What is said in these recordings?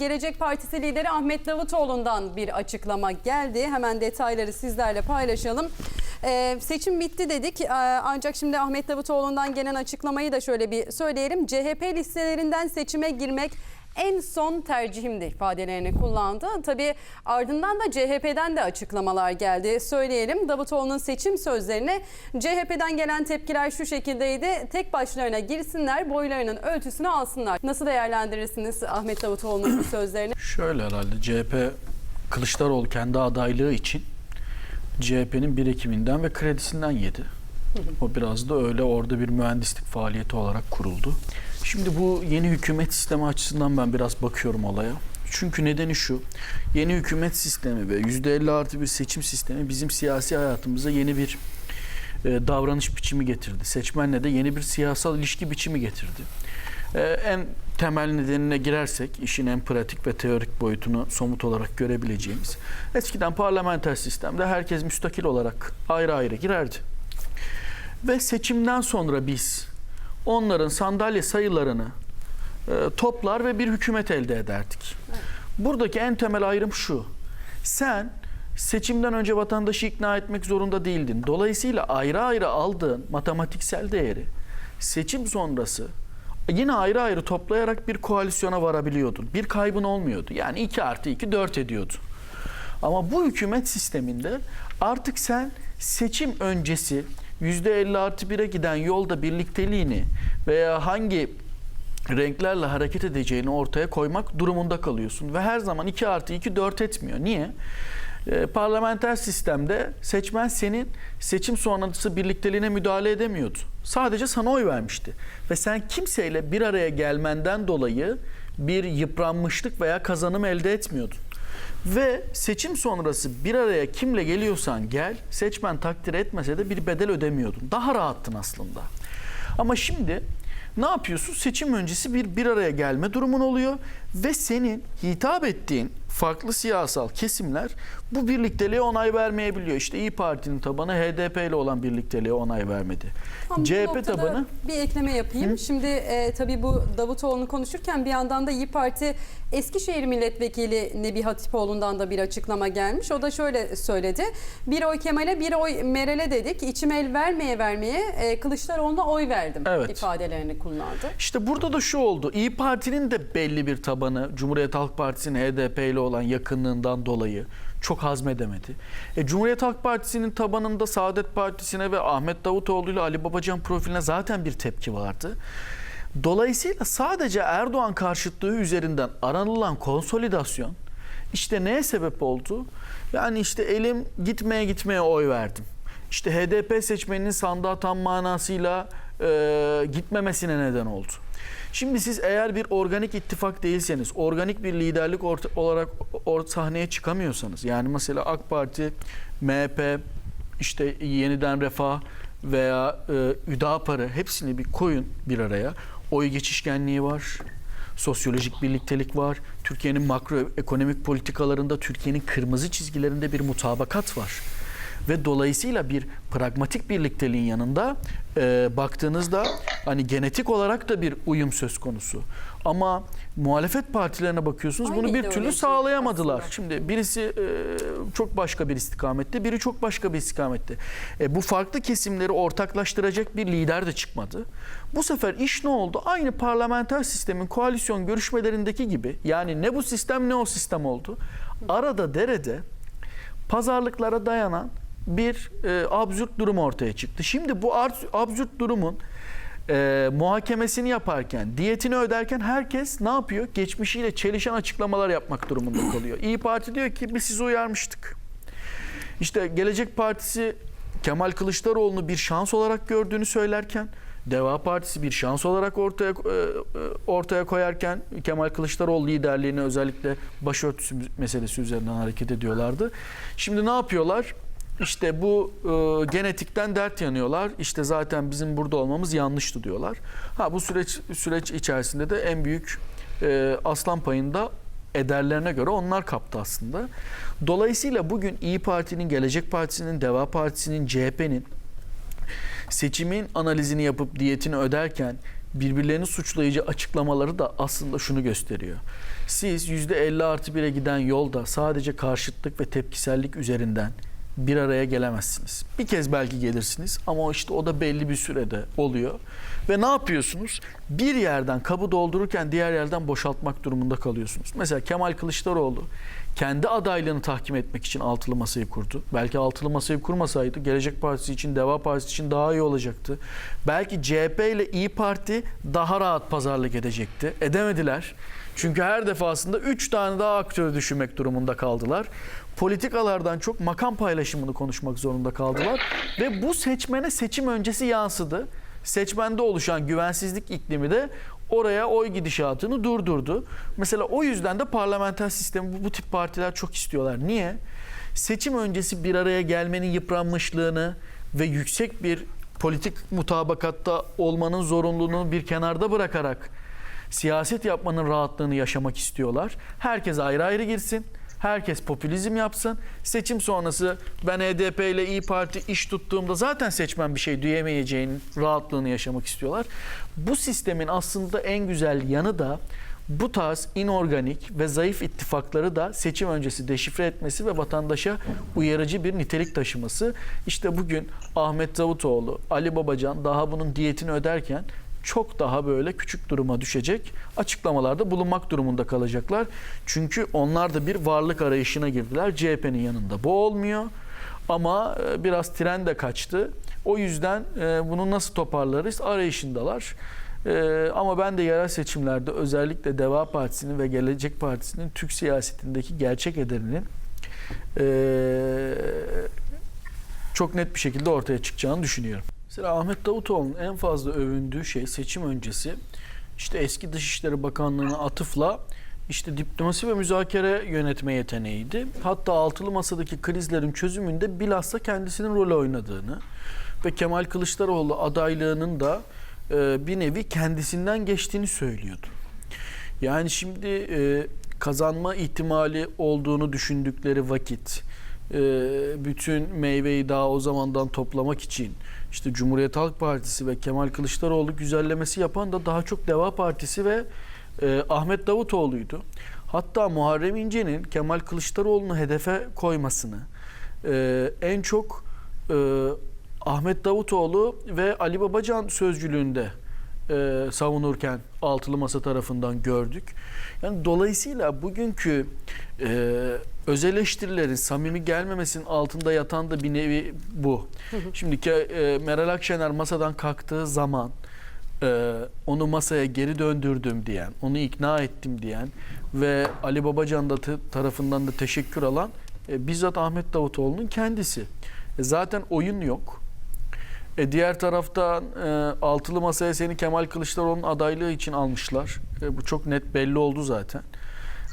Gelecek Partisi lideri Ahmet Davutoğlu'ndan bir açıklama geldi. Hemen detayları sizlerle paylaşalım. Ee, seçim bitti dedik Ee, ancak şimdi Ahmet Davutoğlu'ndan gelen açıklamayı da şöyle bir söyleyelim. CHP listelerinden seçime girmek en son tercihimdi ifadelerini kullandı. Tabii ardından da CHP'den de açıklamalar geldi. Söyleyelim Davutoğlu'nun seçim sözlerine CHP'den gelen tepkiler şu şekildeydi. Tek başlarına girsinler, boylarının ölçüsünü alsınlar. Nasıl değerlendirirsiniz Ahmet Davutoğlu'nun bu sözlerini? Şöyle herhalde CHP Kılıçdaroğlu kendi adaylığı için CHP'nin birikiminden ve kredisinden yedi. O biraz da öyle orada bir mühendislik faaliyeti olarak kuruldu. Şimdi bu yeni hükümet sistemi açısından ben biraz bakıyorum olaya. Çünkü nedeni şu, yeni hükümet sistemi ve %50 artı bir seçim sistemi bizim siyasi hayatımıza yeni bir e, davranış biçimi getirdi. Seçmenle de yeni bir siyasal ilişki biçimi getirdi. E, en temel nedenine girersek, işin en pratik ve teorik boyutunu somut olarak görebileceğimiz. Eskiden parlamenter sistemde herkes müstakil olarak ayrı ayrı girerdi. Ve seçimden sonra biz onların sandalye sayılarını e, toplar ve bir hükümet elde ederdik. Buradaki en temel ayrım şu. Sen seçimden önce vatandaşı ikna etmek zorunda değildin. Dolayısıyla ayrı ayrı aldığın matematiksel değeri seçim sonrası yine ayrı ayrı toplayarak bir koalisyona varabiliyordun. Bir kaybın olmuyordu. Yani 2 artı 2 4 ediyordu. Ama bu hükümet sisteminde artık sen seçim öncesi %50 artı 1'e giden yolda birlikteliğini veya hangi renklerle hareket edeceğini ortaya koymak durumunda kalıyorsun. Ve her zaman 2 artı 2 4 etmiyor. Niye? Ee, parlamenter sistemde seçmen senin seçim sonrası birlikteliğine müdahale edemiyordu. Sadece sana oy vermişti. Ve sen kimseyle bir araya gelmenden dolayı bir yıpranmışlık veya kazanım elde etmiyordun. Ve seçim sonrası bir araya kimle geliyorsan gel, seçmen takdir etmese de bir bedel ödemiyordun. Daha rahattın aslında. Ama şimdi ne yapıyorsun? Seçim öncesi bir bir araya gelme durumun oluyor ve senin hitap ettiğin farklı siyasal kesimler bu birlikteliğe onay vermeyebiliyor. İşte İyi Parti'nin tabanı HDP ile olan birlikteliğe onay vermedi. Tam CHP tabanı bir ekleme yapayım. Şimdi e, tabii bu Davutoğlu'nu konuşurken bir yandan da İyi Parti Eskişehir Milletvekili Nebi Hatipoğlu'ndan da bir açıklama gelmiş. O da şöyle söyledi. Bir oy Kemal'e bir oy Meral'e dedik. İçim el vermeye vermeye e, Kılıçdaroğlu'na oy verdim Evet. ifadelerini kullandı. İşte burada da şu oldu. İyi Parti'nin de belli bir tabanı Cumhuriyet Halk Partisi'nin HDP ile olan yakınlığından dolayı çok hazmedemedi. E, Cumhuriyet Halk Partisi'nin tabanında Saadet Partisi'ne ve Ahmet Davutoğlu ile Ali Babacan profiline zaten bir tepki vardı. Dolayısıyla sadece Erdoğan karşıtlığı üzerinden aranılan konsolidasyon işte neye sebep oldu? Yani işte elim gitmeye gitmeye oy verdim. İşte HDP seçmeninin sandığa tam manasıyla e, gitmemesine neden oldu. Şimdi siz eğer bir organik ittifak değilseniz, organik bir liderlik orta, olarak or, sahneye çıkamıyorsanız, yani mesela AK Parti, MHP, işte yeniden Refah veya e, Üdapar'ı hepsini bir koyun bir araya. Oy geçişkenliği var, sosyolojik birliktelik var. Türkiye'nin makroekonomik politikalarında, Türkiye'nin kırmızı çizgilerinde bir mutabakat var. Ve dolayısıyla bir pragmatik birlikteliğin yanında e, baktığınızda hani genetik olarak da bir uyum söz konusu. Ama muhalefet partilerine bakıyorsunuz Aynı bunu bir türlü ideoloji sağlayamadılar. aslında. Şimdi birisi e, çok başka bir istikamette, biri çok başka bir istikamette. E, bu farklı kesimleri ortaklaştıracak bir lider de çıkmadı. Bu sefer iş ne oldu? Aynı parlamenter sistemin koalisyon görüşmelerindeki gibi yani ne bu sistem ne o sistem oldu. Arada derede pazarlıklara dayanan bir e, absürt durum ortaya çıktı. Şimdi bu absürt durumun e, muhakemesini yaparken, diyetini öderken herkes ne yapıyor? Geçmişiyle çelişen açıklamalar yapmak durumunda kalıyor. İyi Parti diyor ki biz sizi uyarmıştık. İşte Gelecek Partisi Kemal Kılıçdaroğlu'nu bir şans olarak gördüğünü söylerken Deva Partisi bir şans olarak ortaya e, e, ortaya koyarken Kemal Kılıçdaroğlu liderliğini özellikle başörtüsü meselesi üzerinden hareket ediyorlardı. Şimdi ne yapıyorlar? İşte bu e, genetikten dert yanıyorlar. İşte zaten bizim burada olmamız yanlıştı diyorlar. Ha bu süreç süreç içerisinde de en büyük e, aslan payında ederlerine göre onlar kaptı aslında. Dolayısıyla bugün İyi Parti'nin, Gelecek Partisi'nin, Deva Partisi'nin, CHP'nin seçimin analizini yapıp diyetini öderken birbirlerini suçlayıcı açıklamaları da aslında şunu gösteriyor. Siz %50 artı 1'e giden yolda sadece karşıtlık ve tepkisellik üzerinden bir araya gelemezsiniz. Bir kez belki gelirsiniz ama işte o da belli bir sürede oluyor. Ve ne yapıyorsunuz? Bir yerden kabı doldururken diğer yerden boşaltmak durumunda kalıyorsunuz. Mesela Kemal Kılıçdaroğlu kendi adaylığını tahkim etmek için altılı masayı kurdu. Belki altılı masayı kurmasaydı Gelecek Partisi için, Deva Partisi için daha iyi olacaktı. Belki CHP ile İyi Parti daha rahat pazarlık edecekti. Edemediler. Çünkü her defasında 3 tane daha aktörü düşünmek durumunda kaldılar. Politikalardan çok makam paylaşımını konuşmak zorunda kaldılar. Ve bu seçmene seçim öncesi yansıdı. Seçmende oluşan güvensizlik iklimi de oraya oy gidişatını durdurdu. Mesela o yüzden de parlamenter sistemi bu, bu tip partiler çok istiyorlar. Niye? Seçim öncesi bir araya gelmenin yıpranmışlığını ve yüksek bir politik mutabakatta olmanın zorunluluğunu bir kenarda bırakarak siyaset yapmanın rahatlığını yaşamak istiyorlar. Herkes ayrı ayrı girsin. Herkes popülizm yapsın. Seçim sonrası ben HDP ile İyi Parti iş tuttuğumda zaten seçmen bir şey duyemeyeceğinin rahatlığını yaşamak istiyorlar. Bu sistemin aslında en güzel yanı da bu tarz inorganik ve zayıf ittifakları da seçim öncesi deşifre etmesi ve vatandaşa uyarıcı bir nitelik taşıması. İşte bugün Ahmet Davutoğlu, Ali Babacan daha bunun diyetini öderken çok daha böyle küçük duruma düşecek açıklamalarda bulunmak durumunda kalacaklar. Çünkü onlar da bir varlık arayışına girdiler. CHP'nin yanında bu olmuyor. Ama e, biraz tren de kaçtı. O yüzden e, bunu nasıl toparlarız arayışındalar. E, Ama ben de yerel seçimlerde özellikle Deva Partisi'nin ve Gelecek Partisi'nin Türk siyasetindeki gerçek ederinin çok net bir şekilde ortaya çıkacağını düşünüyorum. Mesela Ahmet Davutoğlu'nun en fazla övündüğü şey seçim öncesi işte eski Dışişleri Bakanlığı'na atıfla işte diplomasi ve müzakere yönetme yeteneğiydi. Hatta altılı masadaki krizlerin çözümünde bilhassa kendisinin rol oynadığını ve Kemal Kılıçdaroğlu adaylığının da e, bir nevi kendisinden geçtiğini söylüyordu. Yani şimdi e, kazanma ihtimali olduğunu düşündükleri vakit bütün meyveyi daha o zamandan toplamak için işte Cumhuriyet Halk Partisi ve Kemal Kılıçdaroğlu güzellemesi yapan da daha çok Deva Partisi ve e, Ahmet Davutoğlu'ydu. Hatta Muharrem İnce'nin Kemal Kılıçdaroğlu'nu hedefe koymasını e, en çok e, Ahmet Davutoğlu ve Ali Babacan sözcülüğünde e, savunurken altılı masa tarafından gördük. Yani dolayısıyla bugünkü e, öz eleştirilerin samimi gelmemesinin altında yatan da bir nevi bu. Şimdi ki, e, Meral Akşener masadan kalktığı zaman e, onu masaya geri döndürdüm diyen, onu ikna ettim diyen ve Ali Babacan da tarafından da teşekkür alan e, bizzat Ahmet Davutoğlu'nun kendisi. E, zaten oyun yok. E diğer taraftan e, altılı masaya seni Kemal Kılıçdaroğlu'nun adaylığı için almışlar. E, bu çok net belli oldu zaten.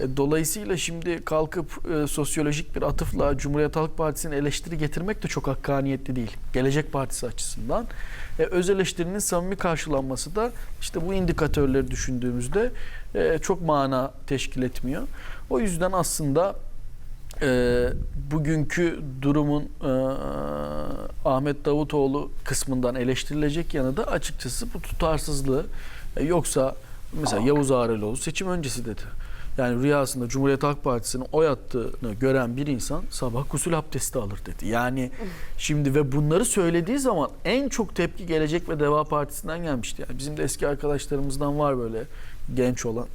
E, dolayısıyla şimdi kalkıp e, sosyolojik bir atıfla Cumhuriyet Halk Partisi'nin eleştiri getirmek de çok hakkaniyetli değil. Gelecek Partisi açısından. E, öz eleştirinin samimi karşılanması da işte bu indikatörleri düşündüğümüzde e, çok mana teşkil etmiyor. O yüzden aslında e, bugünkü durumun e, Ahmet Davutoğlu kısmından eleştirilecek yanı da açıkçası bu tutarsızlığı. E, yoksa mesela Yavuz Ağreloğlu seçim öncesi dedi. Yani rüyasında Cumhuriyet Halk Partisi'nin oy attığını gören bir insan sabah gusül abdesti alır dedi. Yani şimdi ve bunları söylediği zaman en çok tepki gelecek ve Deva Partisi'nden gelmişti. Yani bizim de eski arkadaşlarımızdan var böyle genç olan.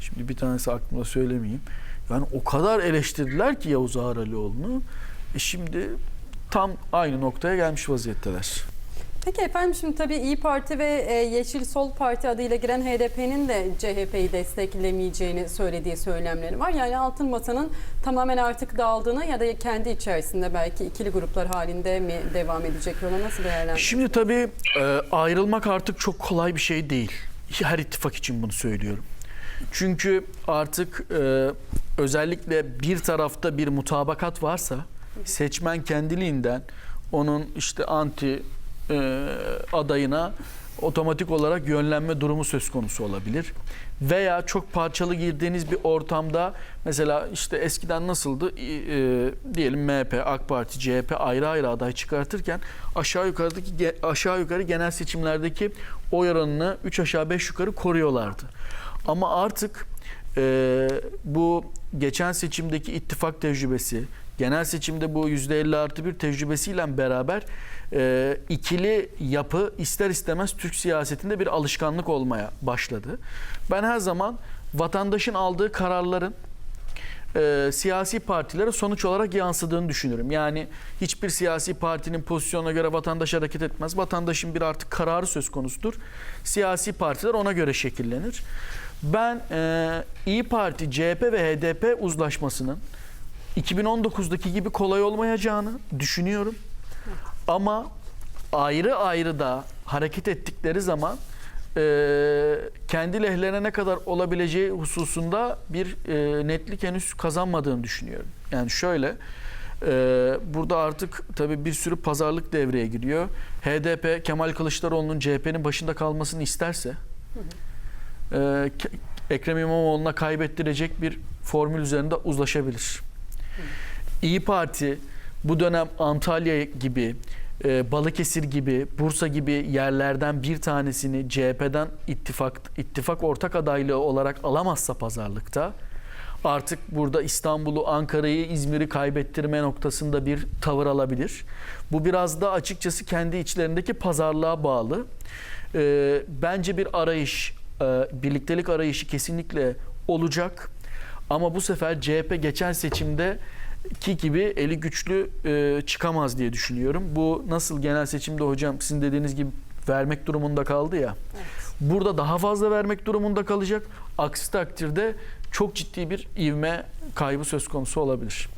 Şimdi bir tanesi aklımda söylemeyeyim. Yani o kadar eleştirdiler ki Yavuz Ağralioğlu'nu. E şimdi tam aynı noktaya gelmiş vaziyetteler. Peki efendim şimdi tabii İyi Parti ve e, Yeşil Sol Parti adıyla giren HDP'nin de CHP'yi desteklemeyeceğini söylediği söylemleri var. Yani Altın Masa'nın tamamen artık dağıldığını ya da kendi içerisinde belki ikili gruplar halinde mi devam edecek yola nasıl değerlendiriyorsunuz? Şimdi tabii e, ayrılmak artık çok kolay bir şey değil. Her ittifak için bunu söylüyorum. Çünkü artık e, özellikle bir tarafta bir mutabakat varsa seçmen kendiliğinden onun işte anti e, adayına otomatik olarak yönlenme durumu söz konusu olabilir. Veya çok parçalı girdiğiniz bir ortamda mesela işte eskiden nasıldı E, diyelim MHP, AK Parti, CHP ayrı ayrı aday çıkartırken aşağı yukarıdaki aşağı yukarı genel seçimlerdeki oy oranını 3 aşağı 5 yukarı koruyorlardı. Ama artık e, bu geçen seçimdeki ittifak tecrübesi, genel seçimde bu %50 artı bir tecrübesiyle beraber e, ikili yapı ister istemez Türk siyasetinde bir alışkanlık olmaya başladı. Ben her zaman vatandaşın aldığı kararların e, siyasi partilere sonuç olarak yansıdığını düşünüyorum. Yani hiçbir siyasi partinin pozisyonuna göre vatandaş hareket etmez. Vatandaşın bir artık kararı söz konusudur. Siyasi partiler ona göre şekillenir. Ben e, İyi Parti, CHP ve HDP uzlaşmasının 2019'daki gibi kolay olmayacağını düşünüyorum. Ama ayrı ayrı da hareket ettikleri zaman e, kendi lehlerine ne kadar olabileceği hususunda bir e, netlik henüz kazanmadığını düşünüyorum. Yani şöyle e, burada artık tabii bir sürü pazarlık devreye giriyor. HDP Kemal Kılıçdaroğlu'nun CHP'nin başında kalmasını isterse e, Ke- Ekrem İmamoğlu'na kaybettirecek bir formül üzerinde uzlaşabilir. İyi Parti bu dönem Antalya gibi, e, Balıkesir gibi, Bursa gibi yerlerden bir tanesini CHP'den ittifak ittifak ortak adaylığı olarak alamazsa pazarlıkta artık burada İstanbul'u, Ankara'yı, İzmir'i kaybettirme noktasında bir tavır alabilir. Bu biraz da açıkçası kendi içlerindeki pazarlığa bağlı. E, bence bir arayış, e, birliktelik arayışı kesinlikle olacak. Ama bu sefer CHP geçen seçimde ki gibi eli güçlü e, çıkamaz diye düşünüyorum. Bu nasıl genel seçimde hocam sizin dediğiniz gibi vermek durumunda kaldı ya. Burada daha fazla vermek durumunda kalacak. Aksi takdirde çok ciddi bir ivme kaybı söz konusu olabilir.